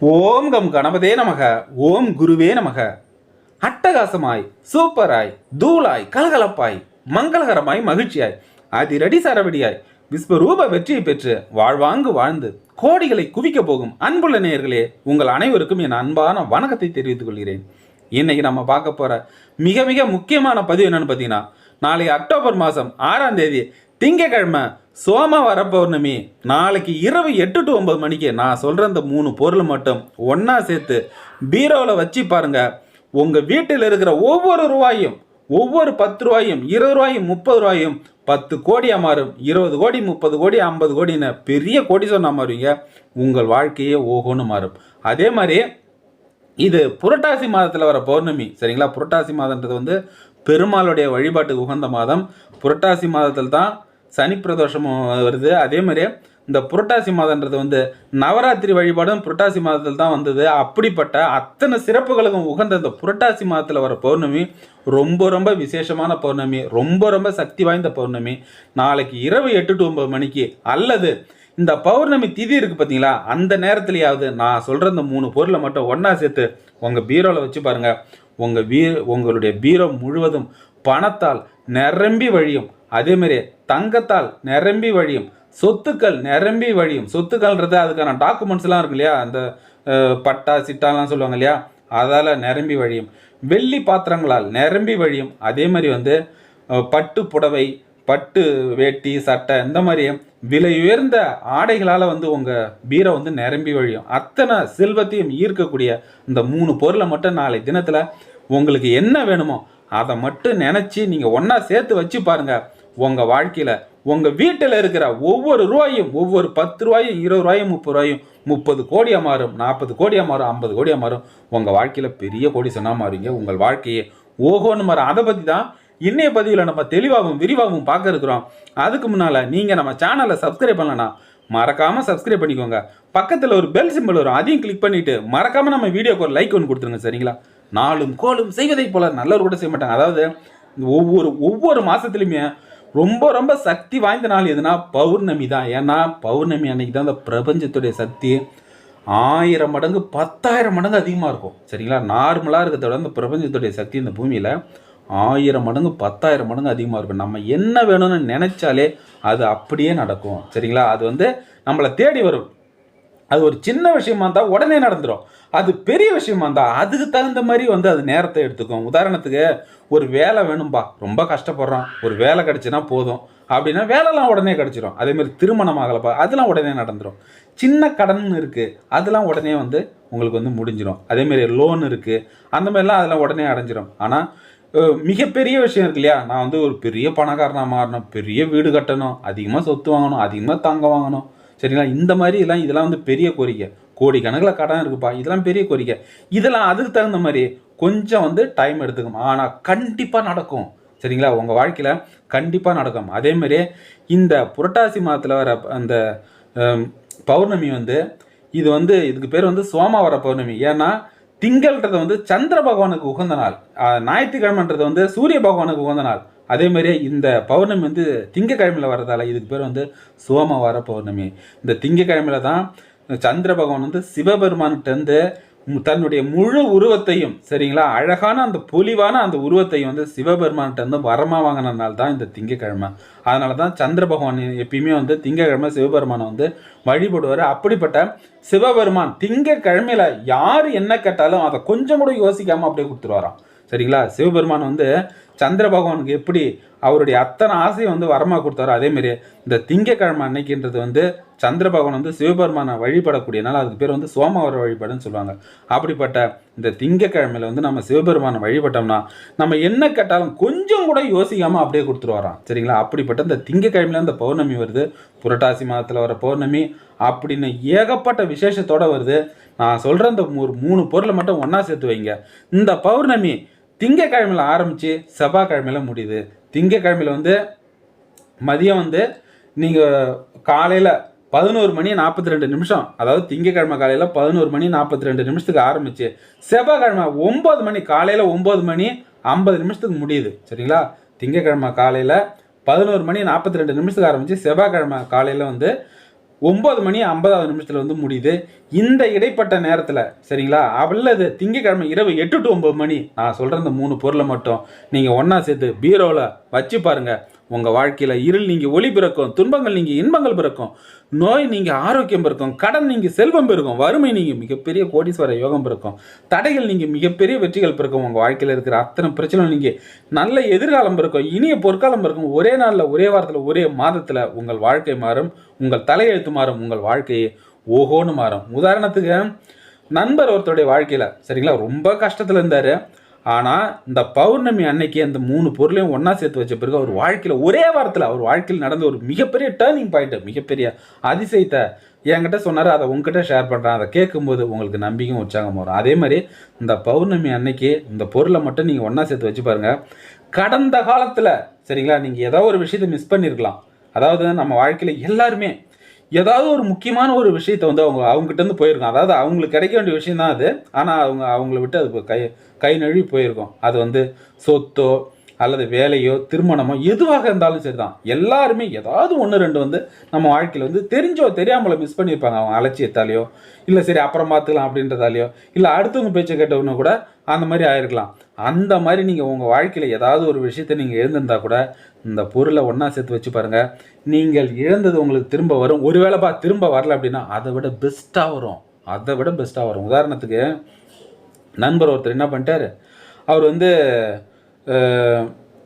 ஓம் come கணபதே நமக ஓம் குருவே நமக. அட்டகாசமாய் சூப்பராய் தூளாய் கலகலப்பாய் மங்களகரமாய் மகிழ்ச்சியாய் அதிரடி சரவடியாய் விஸ்வரூப வெற்றியை பெற்று வாழ்வாங்கு வாழ்ந்து கோடிகளை குவிக்க போகும் அன்புள்ள நேயர்களே உங்கள் அனைவருக்கும் என் அன்பான வணக்கத்தை தெரிவித்துக் கொள்கிறேன். இன்னைக்கு நம்ம பார்க்க போகிற மிக மிக முக்கியமான பதிவு என்னன்னு பார்த்தீங்கன்னா நாளை அக்டோபர் மாதம் ஆறாம் தேதி திங்கக்கிழமை சோமவார பௌர்ணமி நாளைக்கு இரவு எட்டு டு ஒன்பது மணிக்கு நான் சொல்கிற இந்த மூணு பொருள் மட்டும் ஒன்றா சேர்த்து பீரோவில் வச்சு பாருங்க. உங்கள் வீட்டில் இருக்கிற ஒவ்வொரு ரூபாயும் ஒவ்வொரு பத்து ரூபாயும் இருபது ரூபாயும் முப்பது ரூபாயும் பத்து கோடியாக மாறும். இருபது கோடி முப்பது கோடி ஐம்பது கோடின்னு பெரிய கோடி சொன்னால் மாறுவீங்க. உங்கள் வாழ்க்கையே ஓகோன்னு மாறும். அதே மாதிரி இது புரட்டாசி மாதத்தில் வர பௌர்ணமி சரிங்களா? புரட்டாசி மாதன்றது வந்து பெருமாளுடைய வழிபாட்டுக்கு உகந்த மாதம். புரட்டாசி மாதத்தில் தான் சனி பிரதோஷமும் வருது. அதே மாதிரி இந்த புரட்டாசி மாதன்றது வந்து நவராத்திரி வழிபாடும் புரட்டாசி மாதத்தில் தான் வந்தது. அப்படிப்பட்ட அத்தனை சிறப்புகளுக்கும் உகந்த இந்த புரட்டாசி மாதத்தில் வர பௌர்ணமி ரொம்ப ரொம்ப விசேஷமான பௌர்ணமி ரொம்ப ரொம்ப சக்தி வாய்ந்த பௌர்ணமி. நாளைக்கு இரவு எட்டு டு ஒன்பது மணிக்கு அல்லது இந்த பௌர்ணமி திதி இருக்குது பார்த்தீங்களா அந்த நேரத்துலையாவது நான் சொல்கிற இந்த மூணு பொருளை மட்டும் ஒன்றா சேர்த்து உங்கள் பீரோவில் வச்சு பாருங்கள் உங்கள் வீ உங்களுடைய பீரோ முழுவதும் பணத்தால் நிரம்பி வழியும். அதே மாதிரி தங்கத்தால் நிரம்பி வழியும் சொத்துக்கள் நிரம்பி வழியும் சொத்துக்கள்ன்றது அதுக்கான டாக்குமெண்ட்ஸ்லாம் இருக்கு இல்லையா அந்த பட்டா சிட்டாலாம் சொல்லுவாங்க இல்லையா? அதால் நிரம்பி வழியும். வெள்ளி பாத்திரங்களால் நிரம்பி வழியும். அதே மாதிரி வந்து பட்டு புடவை பட்டு வேட்டி சட்டை இந்த மாதிரி விலை உயர்ந்த ஆடைகளால் வந்து உங்கள் பீரை வந்து நிரம்பி வழியும். அத்தனை செல்வத்தையும் ஈர்க்கக்கூடிய இந்த மூணு பொருளை மட்டும் நாளை தினத்தில் உங்களுக்கு என்ன வேணுமோ அதை மட்டும் நினச்சி நீங்கள் ஒன்றா சேர்த்து வச்சு பாருங்கள் உங்கள் வாழ்க்கையில் உங்கள் வீட்டில் இருக்கிற ஒவ்வொரு ரூபாயும் ஒவ்வொரு பத்து ரூபாயும் இருபது ரூபாயும் முப்பது ரூபாயும் முப்பது கோடியாக மாறும் நாற்பது கோடியாக மாறும் ஐம்பது கோடியாக மாறும். உங்கள் வாழ்க்கையில் பெரிய கோடி சொன்னால் மாறுவீங்க. உங்கள் வாழ்க்கையை ஓஹோன்னு மாறும். அதை பற்றி தான் இன்னைய பதிவில் நம்ம தெளிவாகவும் விரிவாகவும் பார்க்க இருக்கிறோம் அதுக்கு முன்னால் நீங்கள் நம்ம சேனலை சப்ஸ்கிரைப் பண்ணலன்னா மறக்காமல் சப்ஸ்கிரைப் பண்ணிக்கோங்க. பக்கத்தில் ஒரு பெல் சிம்பிள் வரும். அதையும் கிளிக் பண்ணிவிட்டு மறக்காமல் நம்ம வீடியோக்கு ஒரு லைக் ஒன்று கொடுத்துருங்க சரிங்களா? நாளும் கோலும் செய்வதைப் போல் நல்லவர் கூட செய்ய மாட்டாங்க. அதாவது ஒவ்வொரு ஒவ்வொரு மாதத்துலையுமே ரொம்ப ரொம்ப சக்தி வாய்ந்த நாள் எதுனா பௌர்ணமி தான். ஏன்னா பௌர்ணமி அன்னைக்கு தான் இந்த பிரபஞ்சத்துடைய சக்தி. ஆயிரம் மடங்கு பத்தாயிரம் மடங்கு அதிகமாக இருக்கும். சரிங்களா? நார்மலாக இருக்கிறத விட இந்த பிரபஞ்சத்துடைய சக்தி இந்த பூமியில் ஆயிரம் மடங்கு பத்தாயிரம் மடங்கு அதிகமாக இருக்கும். நம்ம என்ன வேணும்னு நினச்சாலே அது அப்படியே நடக்கும். சரிங்களா? அது வந்து நம்மளை தேடி வரும். அது ஒரு சின்ன விஷயமா இருந்தால் உடனே நடந்துடும் அது பெரிய விஷயமா இருந்தால் அதுக்கு தகுந்த மாதிரி வந்து அது நேரத்தை எடுத்துக்கும். உதாரணத்துக்கு ஒரு வேலை வேணும்பா ரொம்ப கஷ்டப்படுறோம். ஒரு வேலை கிடச்சினா போதும். அப்படின்னா வேலைலாம் உடனே கிடச்சிரும். அதேமாதிரி திருமணம் ஆகலப்பா அதெல்லாம் உடனே நடந்துடும் சின்ன கடன் இருக்குது அதெல்லாம் உடனே வந்து உங்களுக்கு வந்து முடிஞ்சிடும் அதேமாதிரி லோன் இருக்குது அந்த மாதிரிலாம் அதெல்லாம் உடனே அடைஞ்சிரும். ஆனால் மிகப்பெரிய விஷயம் இருக்கு இல்லையா? நான் வந்து ஒரு பெரிய பணக்காரனாக மாறணும் பெரிய வீடு கட்டணும் அதிகமாக சொத்து வாங்கணும் அதிகமாக தங்கம் வாங்கணும். சரிங்களா? இந்த மாதிரி எல்லாம் இதெல்லாம் வந்து பெரிய கோரிக்கை. கோடிக்கணக்கில் கடன் இருக்குப்பா. இதெல்லாம் பெரிய கோரிக்கை. இதெல்லாம் அதுக்கு தகுந்த மாதிரி கொஞ்சம் வந்து டைம் எடுத்துக்கும் ஆனால் கண்டிப்பாக நடக்கும். சரிங்களா? உங்கள் வாழ்க்கையில் கண்டிப்பாக நடக்கும். அதேமாதிரி இந்த புரட்டாசி மாதத்தில் வர அந்த பௌர்ணமி வந்து இது வந்து இதுக்கு பேர் வந்து சோமாவர பௌர்ணமி. ஏன்னா திங்கள்ன்றது வந்து சந்திர பகவானுக்கு உகந்த நாள். ஞாயிற்றுக்கிழமைன்றது வந்து சூரிய பகவானுக்கு உகந்த நாள். அதே மாதிரியே இந்த பௌர்ணமி வந்து திங்கக்கிழமையில் வரதால இதுக்கு பேர் வந்து சோமவார பௌர்ணமி. இந்த திங்கக்கிழமையில தான் சந்திர பகவான் வந்து சிவபெருமான்கிட்டருந்து தன்னுடைய முழு உருவத்தையும் சரிங்களா? அழகான அந்த பொலிவான அந்த உருவத்தையும் வந்து சிவபெருமான்கிட்ட இருந்து வரமாக வாங்கினதுனால தான் இந்த திங்கக்கிழமை. அதனால தான் சந்திர பகவான் எப்பயுமே வந்து திங்கக்கிழமை சிவபெருமானை வந்து வழிபடுவார். அப்படிப்பட்ட சிவபெருமான் திங்கக்கிழமையில் யார் என்ன கேட்டாலும் அதை கொஞ்சம் கூட யோசிக்காமல் அப்படியே கொடுத்துருவாராம். சரிங்களா? சிவபெருமான் வந்து சந்திர பகவானுக்கு எப்படி அவருடைய அத்தனை ஆசையை வந்து வரமாக கொடுத்தாரோ அதே இந்த திங்கக்கிழமை அன்னைக்குன்றது வந்து சந்திர பகவான் வந்து சிவபெருமானை வழிபடக்கூடிய நாள். அதுக்கு பேர் வந்து சோமவார வழிபாடுன்னு சொல்லுவாங்க. அப்படிப்பட்ட இந்த திங்கக்கிழமையில வந்து நம்ம சிவபெருமானை வழிபட்டோம்னா நம்ம என்ன கேட்டாலும் கொஞ்சம் கூட யோசிக்காமல் அப்படியே கொடுத்துருவாராம் சரிங்களா? அப்படிப்பட்ட இந்த திங்கக்கிழமையில இந்த பௌர்ணமி வருது. புரட்டாசி மாதத்தில் வர பௌர்ணமி அப்படின்னு ஏகப்பட்ட விசேஷத்தோடு வருது. நான் சொல்கிற இந்த ஒரு மூணு பொருளை மட்டும் ஒன்றா சேர்த்து வைங்க. இந்த பௌர்ணமி திங்கக்கிழமையில் ஆரம்பித்து செவ்வாய்க்கிழமையில முடியுது. திங்கக்கிழமையில் வந்து மதியம் வந்து நீங்கள் காலையில் பதினோரு மணி நாற்பத்தி ரெண்டு நிமிஷம் அதாவது திங்கக்கிழமை காலையில் பதினோரு மணி நாற்பத்தி ரெண்டு நிமிஷத்துக்கு ஆரம்பிச்சு செவ்வாய்க்கிழமை ஒம்பது மணி காலையில் ஒம்பது மணி ஐம்பது நிமிஷத்துக்கு முடியுது. சரிங்களா? திங்கக்கிழமை காலையில் பதினோரு மணி நாற்பத்தி ரெண்டு நிமிஷத்துக்கு ஆரம்பித்து செவ்வாய்க்கிழமை காலையில் வந்து ஒம்பது மணி ஐம்பதாவது நிமிஷத்தில் வந்து முடியுது. இந்த இடைப்பட்ட நேரத்தில் சரிங்களா? அல்லது திங்கக்கிழமை இரவு எட்டு டு ஒம்பது மணி நான் சொல்கிற இந்த மூணு பொருளை மட்டும் நீங்கள் ஒன்றா சேர்த்து பீரோவில் வச்சு பாருங்கள் உங்கள் வாழ்க்கையில் இருள் நீங்கள் ஒளி பிறக்கும் துன்பங்கள் நீங்கள் இன்பங்கள் பிறக்கும் நோய் நீங்கள் ஆரோக்கியம் பிறக்கும் கடன் நீங்கள் செல்வம் பிறக்கும் வறுமை நீங்கள் மிகப்பெரிய கோடீஸ்வர யோகம் பிறக்கும் தடைகள் நீங்கள் மிகப்பெரிய வெற்றிகள் பிறக்கும் உங்கள் வாழ்க்கையில் இருக்கிற அத்தனை பிரச்சனை நீங்கள் நல்ல எதிர்காலம் பிறக்கும் இனிய பொற்காலம் பிறக்கும் ஒரே நாளில் ஒரே வாரத்தில் ஒரே மாதத்தில் உங்கள் வாழ்க்கை மாறும் உங்கள் தலையெழுத்து மாறும் உங்கள் வாழ்க்கையை ஓஹோன்னு மாறும். உதாரணத்துக்கு நண்பர் ஒருத்தருடைய வாழ்க்கையில் சரிங்களா ரொம்ப கஷ்டத்தில் இருந்தார். ஆனால் இந்த பௌர்ணமி அன்னைக்கு அந்த மூணு பொருளையும் ஒன்றா சேர்த்து வச்ச பிறகு அவர் வாழ்க்கையில் ஒரே வாரத்தில் அவர் வாழ்க்கையில் நடந்த ஒரு மிகப்பெரிய டேர்னிங் பாயிண்ட் மிகப்பெரிய அதிசயத்தை என்கிட்ட சொன்னார். அதை உங்ககிட்ட ஷேர் பண்ணுறேன் அதை கேட்கும்போது உங்களுக்கு நம்பிக்கையும் உற்சாகம் வரும். அதே மாதிரி இந்த பௌர்ணமி அன்னைக்கு இந்த பொருளை மட்டும் நீங்கள் ஒன்றா சேர்த்து வச்சு பாருங்கள் கடந்த காலத்தில் சரிங்களா நீங்கள் ஏதோ ஒரு விஷயத்தை மிஸ் பண்ணியிருக்கலாம் அதாவது நம்ம வாழ்க்கையில் எல்லாருமே ஏதாவது ஒரு முக்கியமான ஒரு விஷயத்தை வந்து அவங்க அவங்ககிட்ட இருந்து போயிருக்கோம் அதாவது அவங்களுக்கு கிடைக்க வேண்டிய விஷயம் தான் அது. ஆனால் அவங்க அவங்கள விட்டு அது கை கை நழுவி போயிருக்கும். அது வந்து சொத்தோ அல்லது வேலையோ திருமணமோ எதுவாக இருந்தாலும் சரி தான் எல்லாருமே ஏதாவது ஒன்று ரெண்டு வந்து நம்ம வாழ்க்கையில் வந்து தெரிஞ்சோ தெரியாமல மிஸ் பண்ணியிருப்பாங்க. அவங்க அலட்சியத்தாலேயோ இல்லை சரி அப்புறம் பார்த்துக்கலாம் அப்படின்றதாலேயோ இல்லை அடுத்தவங்க பேச்சை கேட்டவங்க கூட அந்த மாதிரி ஆயிருக்கலாம். அந்த மாதிரி நீங்கள் உங்கள் வாழ்க்கையில் ஏதாவது ஒரு விஷயத்தை நீங்கள் எழுந்திருந்தா கூட இந்த பொருளை ஒன்றா சேர்த்து வச்சு பாருங்கள் நீங்கள் இழந்தது உங்களுக்கு திரும்ப வரும். ஒருவேளைப்பா திரும்ப வரல அப்படின்னா அதை விட பெஸ்ட்டாக வரும். அதை விட பெஸ்ட்டாக வரும். உதாரணத்துக்கு நண்பர் ஒருத்தர் என்ன பண்ணிட்டாரு? அவர் வந்து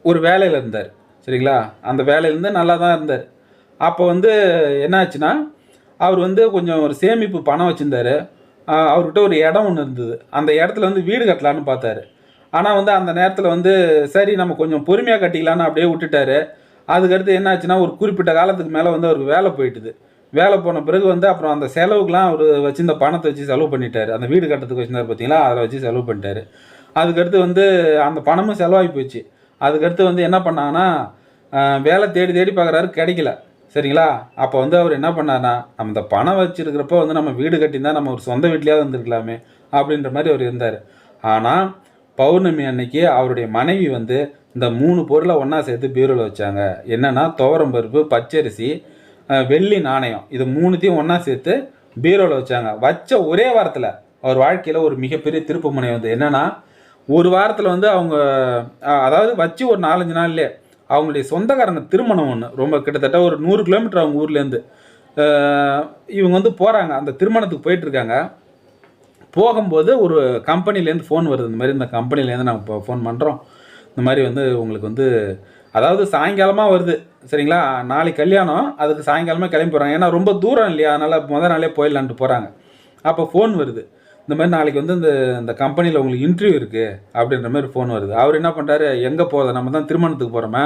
ஒரு வேலையில் இருந்தார். சரிங்களா? அந்த வேலையிலேருந்து நல்லா தான் இருந்தார். அப்போ வந்து என்னாச்சுன்னா அவர் வந்து கொஞ்சம் ஒரு சேமிப்பு பணம் வச்சுருந்தாரு. அவர்கிட்ட ஒரு இடம் ஒன்று இருந்தது. அந்த இடத்துல வந்து வீடு கட்டலான்னு பார்த்தாரு. ஆனால் வந்து அந்த நேரத்தில் வந்து சரி நம்ம கொஞ்சம் பொறுமையாக கட்டிக்கலான்னு அப்படியே விட்டுட்டாரு. அதுக்கடுத்து என்னாச்சுன்னா ஒரு குறிப்பிட்ட காலத்துக்கு மேலே வந்து அவருக்கு வேலை போயிட்டுது. வேலை போன பிறகு வந்து அப்புறம் அந்த செலவுக்குலாம் அவர் வச்சுருந்த பணத்தை வச்சு செலவு பண்ணிட்டார். அந்த வீடு கட்டுறதுக்கு வச்சிருந்தாரு பார்த்தீங்களா அதில் வச்சு செலவு பண்ணிட்டாரு. அதுக்கடுத்து வந்து அந்த பணமும் செலவாகி போச்சு. அதுக்கடுத்து வந்து என்ன பண்ணாங்கன்னா வேலை தேடி தேடி பார்க்குறாரு கிடைக்கல. சரிங்களா? அப்போ வந்து அவர் என்ன பண்ணார்னா நம்ம இந்த பணம் வச்சுருக்கிறப்ப வந்து நம்ம வீடு கட்டியிருந்தா நம்ம ஒரு சொந்த வீட்லேயாவது இருந்திருக்கலாமே அப்படின்ற மாதிரி அவர் இருந்தார். ஆனால் பௌர்ணமி அன்னைக்கு அவருடைய மனைவி வந்து இந்த மூணு பொருளை ஒன்றா சேர்த்து பீரோவில் வச்சாங்க. என்னென்னா துவரம் பருப்பு பச்சரிசி வெள்ளி நாணயம். இது மூணுத்தையும் ஒன்றா சேர்த்து பீரோவில் வச்சாங்க. வச்ச ஒரே வாரத்தில் அவர் வாழ்க்கையில் ஒரு மிகப்பெரிய திருப்பு முனை வந்து என்னென்னா ஒரு வாரத்தில் வந்து அவங்க அதாவது வச்சு ஒரு நாலஞ்சு நாள்லேயே அவங்களுடைய சொந்தக்காரங்க திருமணம் ஒன்று ரொம்ப கிட்டத்தட்ட ஒரு நூறு கிலோமீட்டர் அவங்க ஊர்லேருந்து இவங்க வந்து போகிறாங்க அந்த திருமணத்துக்கு போயிட்டுருக்காங்க. போகும்போது ஒரு கம்பெனிலேருந்து ஃபோன் வருது இந்த மாதிரி இந்த கம்பெனிலேருந்து நாங்கள் இப்போ ஃபோன் பண்ணுறோம் இந்த மாதிரி வந்து உங்களுக்கு வந்து அதாவது சாயங்காலமாக வருது சரிங்களா? நாளைக்கு கல்யாணம் அதுக்கு சாயங்காலமாக கிளம்பி போகிறாங்க ஏன்னா ரொம்ப தூரம் இல்லையா? அதனால் முத நாளே போயிடலான்ட்டு போகிறாங்க அப்போ ஃபோன் வருது. இந்த மாதிரி நாளைக்கு வந்து இந்த இந்த கம்பெனியில் உங்களுக்கு இன்டர்வியூ இருக்குது அப்படின்ற மாதிரி ஃபோன் வருது. அவர் என்ன பண்ணுறாரு எங்கே போகிறத நம்ம தான் திருமணத்துக்கு போகிறோமே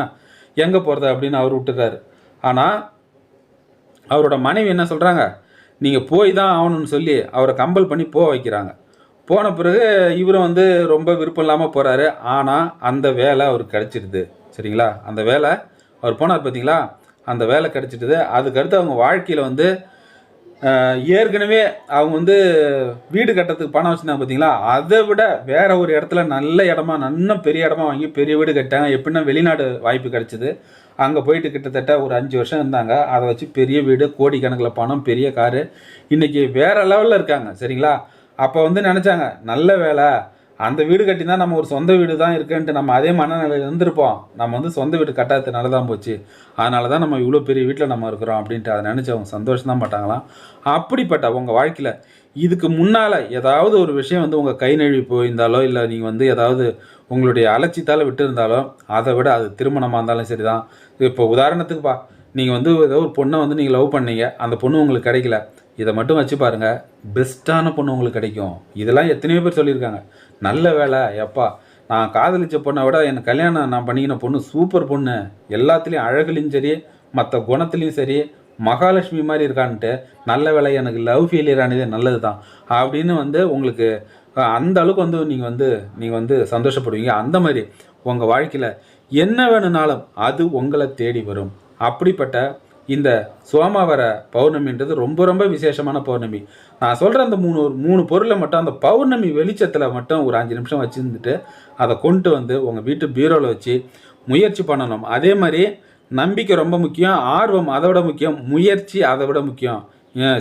எங்கே போகிறது அப்படின்னு அவர் விட்டுறாரு. ஆனால் அவரோட மனைவி என்ன சொல்கிறாங்க நீங்கள் போய் தான் ஆகணும்னு சொல்லி அவரை கம்பல் பண்ணி போக வைக்கிறாங்க. போன பிறகு இவரும் வந்து ரொம்ப விருப்பம் இல்லாமல் போகிறாரு ஆனால் அந்த வேலை அவருக்கு கிடச்சிடுது. சரிங்களா? அந்த வேலை அவர் போனார் பார்த்தீங்களா அந்த வேலை கிடச்சிட்டுது அதுக்கடுத்து அவங்க வாழ்க்கையில் வந்து ஏற்கனவே அவங்க வந்து வீடு கட்டுறதுக்கு பணம் வச்சுருந்தாங்க பார்த்தீங்களா அதை விட வேற ஒரு இடத்துல நல்ல இடமா நல்ல பெரிய இடமா வாங்கி பெரிய வீடு கட்டாங்க எப்படின்னா வெளிநாடு வாய்ப்பு கிடச்சிது. அங்கே போயிட்டு கிட்டத்தட்ட ஒரு அஞ்சு வருஷம் இருந்தாங்க. அதை வச்சு பெரிய வீடு கோடிக்கணக்கில் பணம் பெரிய காரு. இன்றைக்கி வேற லெவலில் இருக்காங்க. சரிங்களா? அப்போ வந்து நினச்சாங்க நல்ல வேலை. அந்த வீடு கட்டினா நம்ம ஒரு சொந்த வீடு தான் இருக்குன்ட்டு நம்ம அதே மனநிலையில் இருந்திருப்போம். நம்ம வந்து சொந்த வீடு கட்டாததுனால தான் போச்சு. அதனால தான் நம்ம இவ்வளோ பெரிய வீட்டில் நம்ம இருக்கிறோம் அப்படின்ட்டு அதை நினச்சி அவங்க சந்தோஷம் தான் பட்டாங்களாம். அப்படிப்பட்ட உங்கள் வாழ்க்கையில் இதுக்கு முன்னால் ஏதாவது ஒரு விஷயம் வந்து உங்கள் கை நழுவி போயிருந்தாலோ இல்லை நீங்கள் வந்து ஏதாவது உங்களுடைய அலட்சியத்தால் விட்டு இருந்தாலோ அதை விட அது திருமணமாக இருந்தாலும் சரி தான் இப்போ உதாரணத்துக்குப்பா நீங்கள் வந்து ஏதோ ஒரு பொண்ணை வந்து நீங்கள் லவ் பண்ணீங்க. அந்த பொண்ணு உங்களுக்கு கிடைக்கல. இதை மட்டும் வச்சு பாருங்கள் பெஸ்ட்டான பொண்ணு உங்களுக்கு கிடைக்கும். இதெல்லாம் எத்தனையோ பேர் சொல்லியிருக்காங்க. நல்ல வேலை எப்பா. நான் காதலிச்ச பொண்ணை விட என் கல்யாணம் நான் பண்ணிக்கின பொண்ணு சூப்பர் பொண்ணு. எல்லாத்துலேயும் அழகுலையும் சரி மற்ற குணத்துலேயும் சரி மகாலட்சுமி மாதிரி இருக்கான்ட்டு நல்ல வேலை எனக்கு லவ் ஃபெயிலியர் ஆனதே நல்லது தான் அப்படின்னு வந்து உங்களுக்கு அந்த அளவுக்கு வந்து நீங்கள் வந்து நீங்கள் வந்து சந்தோஷப்படுவீங்க. அந்த மாதிரி உங்கள் வாழ்க்கையில் என்ன வேணும்னாலும் அது உங்களை தேடி வரும். அப்படிப்பட்ட இந்த சோமாவர பௌர்ணமின்றது ரொம்ப ரொம்ப விசேஷமான பௌர்ணமி. நான் சொல்கிற அந்த மூணு மூணு பொருளை மட்டும் அந்த பௌர்ணமி வெளிச்சத்தில் மட்டும் ஒரு அஞ்சு நிமிஷம் வச்சுருந்துட்டு அதை கொண்டு வந்து உங்கள் வீட்டு பீரோவில் வச்சு முயற்சி பண்ணணும். அதே மாதிரி நம்பிக்கை ரொம்ப முக்கியம் ஆர்வம் அதை விட முக்கியம் முயற்சி அதை விட முக்கியம்.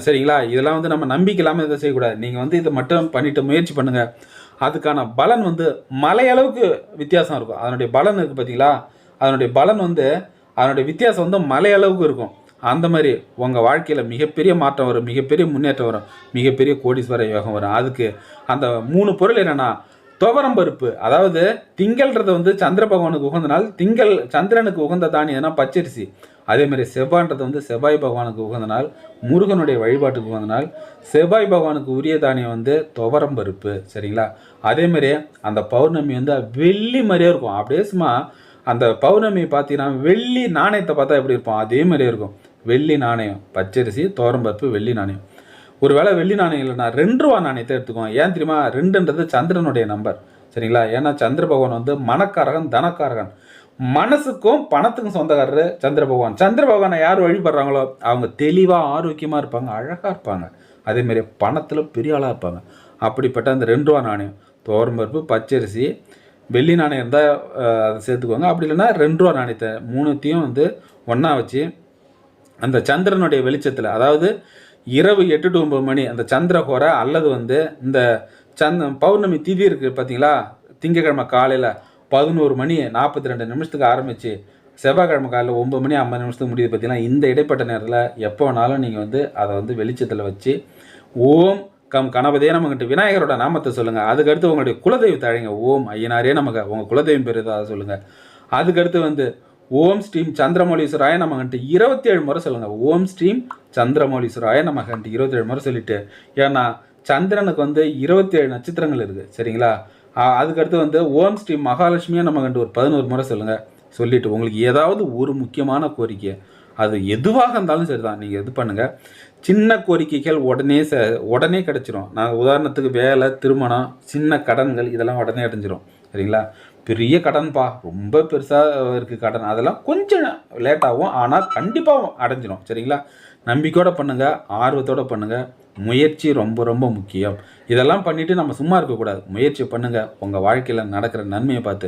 சரிங்களா? இதெல்லாம் வந்து நம்ம நம்பிக்கை இல்லாமல் இதை செய்யக்கூடாது. நீங்கள் வந்து இதை மட்டும் பண்ணிட்டு முயற்சி பண்ணுங்கள் அதுக்கான பலன் வந்து மலையளவுக்கு வித்தியாசம் இருக்கும். அதனுடைய பலன் இருக்குது பார்த்தீங்களா அதனுடைய பலன் வந்து அதனுடைய வித்தியாசம் வந்து மலையளவுக்கு இருக்கும். அந்த மாதிரி உங்கள் வாழ்க்கையில் மிகப்பெரிய மாற்றம் வரும் மிகப்பெரிய முன்னேற்றம் வரும் மிகப்பெரிய கோடீஸ்வர யோகம் வரும். அதுக்கு அந்த மூணு பொருள் என்னென்னா துவரம் பருப்பு. அதாவது திங்கள்ன்றது வந்து சந்திர பகவானுக்கு உகந்த நாள் திங்கள் சந்திரனுக்கு உகந்த தானியம்னா பச்சரிசி. அதேமாதிரி செவ்வான்றது வந்து செவ்வாய் பகவானுக்கு உகந்த நாள் முருகனுடைய வழிபாட்டுக்கு உகந்த நாள் செவ்வாய் பகவானுக்கு உரிய தானியம் வந்து துவரம் பருப்பு. சரிங்களா? அதேமாதிரி அந்த பௌர்ணமி வந்து வெள்ளி மாதிரியே இருக்கும். அப்படியே சும்மா அந்த பௌர்ணமி பார்த்தீங்கன்னா வெள்ளி நாணயத்தை பார்த்தா எப்படி இருப்போம் அதே மாதிரியே இருக்கும். வெள்ளி நாணயம் பச்சரிசி தோரம்பருப்பு வெள்ளி நாணயம். ஒருவேளை வெள்ளி நாணயம் இல்லைன்னா ரெண்டு ரூபா நாணயத்தை எடுத்துக்குவோம் ஏன் தெரியுமா? ரெண்டுன்றது சந்திரனுடைய நம்பர். சரிங்களா? ஏன்னா சந்திர பகவான் வந்து மனக்காரகன் தனக்காரகன். மனசுக்கும் பணத்துக்கும் சொந்தக்காரரு சந்திர பகவான். சந்திர பகவானை யார் வழிபடுறாங்களோ அவங்க தெளிவாக ஆரோக்கியமாக இருப்பாங்க அழகாக இருப்பாங்க. அதேமாரி பணத்தில் பெரிய ஆளாக இருப்பாங்க. அப்படிப்பட்ட அந்த ரெண்டு ரூபா நாணயம் தோரம்பருப்பு பச்சரிசி வெள்ளி நாணயம் இருந்தால் அதை சேர்த்துக்குவாங்க அப்படி இல்லைன்னா ரெண்டு ரூபா நாணயத்தை மூணுத்தையும் வந்து ஒன்றா வச்சு அந்த சந்திரனுடைய வெளிச்சத்தில் அதாவது இரவு எட்டு டு ஒன்பது மணி அந்த சந்திரகோரை அல்லது வந்து இந்த சந்த பௌர்ணமி திதி இருக்குது பார்த்தீங்களா திங்கக்கிழமை காலையில் பதினோரு மணி நாற்பத்தி ரெண்டு நிமிஷத்துக்கு ஆரம்பித்து செவ்வாய்க்கிழமை காலையில் ஒம்பது மணி ஐம்பது நிமிஷத்துக்கு முடியுது பார்த்தீங்கன்னா இந்த இடைப்பட்ட நேரத்தில் எப்போ வேணாலும் நீங்கள் வந்து அதை வந்து வெளிச்சத்தில் வச்சு ஓம் கம் கணபதியே நம்மகிட்ட விநாயகரோட நாமத்தை சொல்லுங்கள் அதுக்கடுத்து உங்களுடைய குலதெய்வத்தை அழைங்க ஓம் ஐயனாரே நமக்கு உங்கள் குலதெய்வம் பெரியதாக சொல்லுங்கள் அதுக்கடுத்து வந்து ஓம் ஸ்ரீம் சந்திரமௌலீஸ்வராய நமகன்ட்டு இருபத்தி ஏழு முறை சொல்லுங்கள் ஓம் ஸ்ரீம் சந்திரமௌலீஸ்வராய நமகன்ட்டு இருபத்தி ஏழு முறை சொல்லிட்டு. ஏன்னா சந்திரனுக்கு வந்து இருபத்தி ஏழு நட்சத்திரங்கள் இருக்குது சரிங்களா? அதுக்கடுத்து வந்து ஓம் ஸ்ரீ மகாலட்சுமியை நமகன்ட்டு ஒரு பதினோரு முறை சொல்லுங்கள் சொல்லிவிட்டு உங்களுக்கு ஏதாவது ஒரு முக்கியமான கோரிக்கை. அது எதுவாக இருந்தாலும் சரி தான் நீங்கள் இது பண்ணுங்கள் சின்ன கோரிக்கைகள் உடனே ச உடனே கிடச்சிரும். நான் உதாரணத்துக்கு வேலை திருமணம் சின்ன கடன்கள் இதெல்லாம் உடனே அடைஞ்சிரும். சரிங்களா? பெரிய கடன்பா. ரொம்ப பெருசாக இருக்குது கடன். அதெல்லாம் கொஞ்சம் லேட்டாகும் ஆனால் கண்டிப்பாக அடைஞ்சிடும் சரிங்களா? நம்பிக்கையோடு பண்ணுங்கள் ஆர்வத்தோட பண்ணுங்கள் முயற்சி ரொம்ப ரொம்ப முக்கியம். இதெல்லாம் பண்ணிவிட்டு நம்ம சும்மா இருக்கக்கூடாது. முயற்சி பண்ணுங்கள் உங்கள் வாழ்க்கையில் நடக்கிற நன்மையை பார்த்து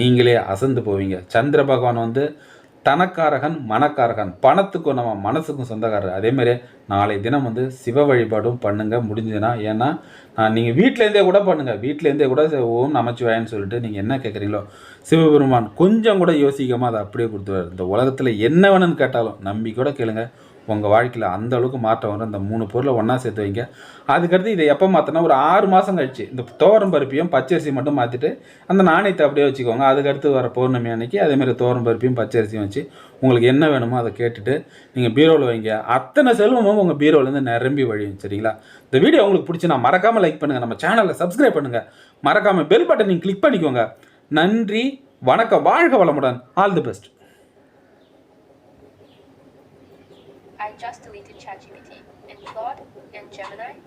நீங்களே அசந்து போவீங்க. சந்திர பகவான் வந்து தனக்காரகன் மனக்காரகன். பணத்துக்கும் நம்ம மனசுக்கும் சொந்தக்காரர். அதேமாதிரி நாளை தினம் வந்து சிவ வழிபாடும் பண்ணுங்கள் முடிஞ்சதுன்னா ஏன்னா நீங்கள் வீட்டிலேருந்தே கூட பண்ணுங்கள் வீட்டிலேருந்தே கூட ஓம் நமச்சிவாயன்னு சொல்லிட்டு நீங்கள் என்ன கேட்குறீங்களோ சிவபெருமான் கொஞ்சம் கூட யோசிக்காமல் அதை அப்படியே கொடுத்துருவார். இந்த உலகத்தில் என்ன வேணும்னு கேட்டாலும் நம்பிக்கூட கேளுங்கள் உங்கள் வாழ்க்கையில் அந்த அளவுக்கு மாற்றம் வரும். இந்த மூணு பொருளை ஒன்றா சேர்த்து வைங்க. அதுக்கடுத்து இதை எப்போ மாற்றினா ஒரு ஆறு மாதம் கழிச்சு. இந்த தோரம் பருப்பியும் பச்சரிசி மட்டும் மாற்றிட்டு அந்த நாணயத்தை அப்படியே வச்சுக்கோங்க. அதுக்கடுத்து வர பௌர்ணமி அன்னைக்கு அதேமாதிரி தோரம் பருப்பியும் பச்சரிசியும் வச்சு உங்களுக்கு என்ன வேணுமோ அதை கேட்டுட்டு நீங்கள் பீரோவில் வைங்க. அத்தனை செல்வமும் உங்கள் பீரோலேருந்து நிரம்பி வழியும். சரிங்களா? இந்த வீடியோ உங்களுக்கு பிடிச்சினா மறக்காமல் லைக் பண்ணுங்கள் நம்ம சேனலை சப்ஸ்கிரைப் பண்ணுங்கள் மறக்காமல் பெல் பட்டன் நீங்கள் கிளிக் பண்ணிக்கோங்க. நன்றி வணக்கம். வாழ்க வளமுடன். All the best just deleted ChatGPT and Claude and Gemini